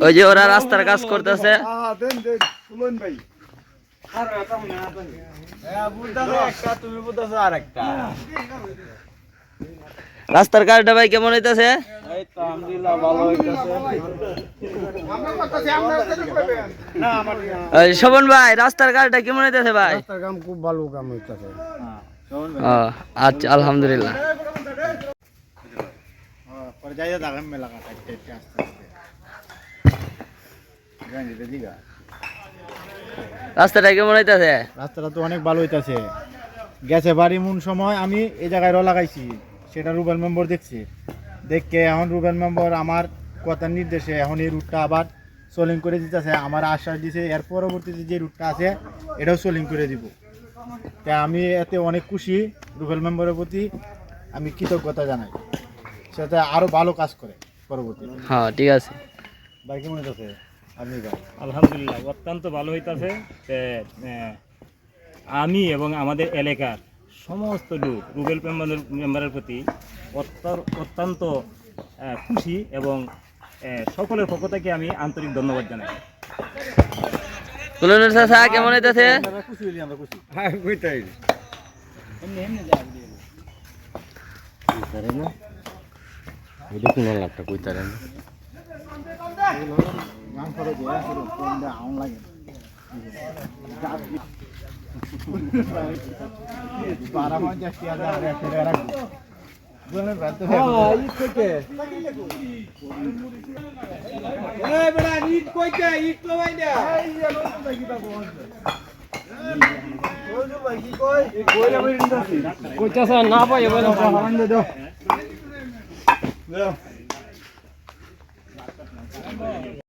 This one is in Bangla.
ওই যে ওরা রাস্তার কাজ করতেছে। রাস্তার কাজটা ভাই কেমন হইতাছে? শোভন ভাই রাস্তার কাজটা কেমন হইতাছে ভাই? রাস্তার কাম খুব ভালো কাম হইতাছে। আচ্ছা আলহামদুলিল্লাহ। রাস্তাটা কেমন হইতাছে? রাস্তাটা তো অনেক ভালো হইতাছে। গেছে বাড়ি মুন সময় আমি এই জায়গায় র লাগাইছি সেটা রুবেল মেম্বার দেখছি। দেখকে এখন রুবেল মেম্বার আমার কথা নির্দেশে এখন এই রুটটা আবার সোলিং করে দিতেছে। আমার আশ্বাস দিছে এর পরবর্তীতে যে রুটটা আছে এটাও সোলিং করে দিব। তা আমি এতে অনেক খুশি রুবেল মেম্বারের প্রতি। আমি কৃতজ্ঞতা জানাই। সেটা আরও ভালো কাজ করে পরবর্তী হ্যাঁ ঠিক আছে। ভাই কেমন হইতাছে আপনি আলহামদুলিল্লাহ অত্যন্ত ভালো হইতাছে। আমি এবং আমাদের এলাকার সমস্ত লোক রুবেল মেম্বারের মেম্বারের প্রতি অত্য- অত্যন্ত খুশি এবং সকলের পক্ষ থেকে আমি আন্তরিক ধন্যবাদ জানাই। কেমন হইতাছে আউন লাগে টাকা রাখব দুজনের ব্যর্থ হয়ে কইতাছে না পাই।